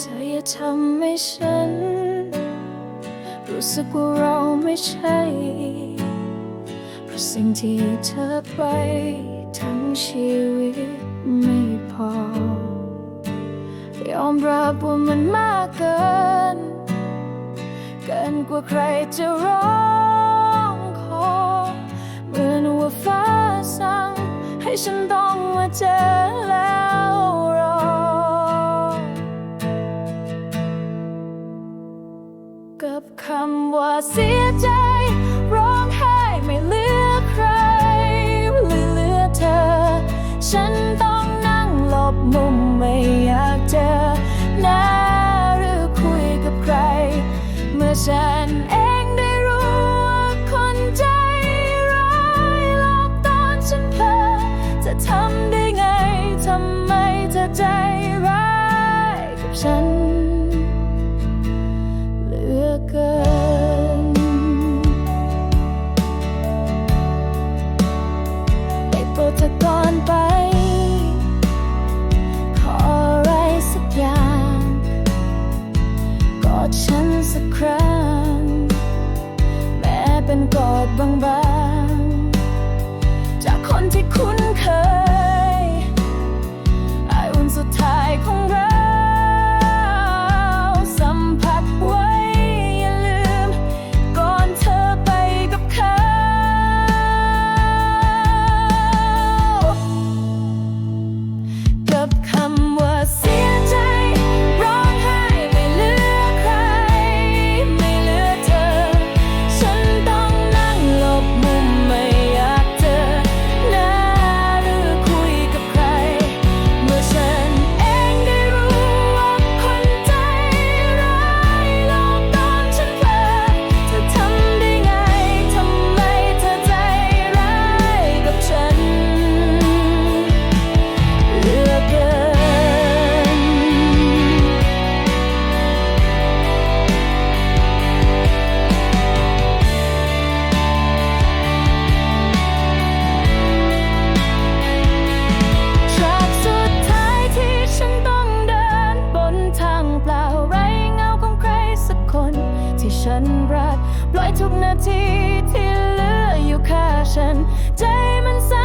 เธออย่าทำให้ฉัน รู้สึกว่าเราไม่ใช่เพราะสิ่งที่เธอไปทั้งชีวิตไม่พอยอมรับว่ามันมากเกิน กินกว่าใครจะรอักครั้ง แม้เป็นกอดบางๆ จากคนที่คุ้นเคย ฉันรัก ปล่อยทุกนาทีที่เหลืออยู่ค่ฉัน ใจมันสั่น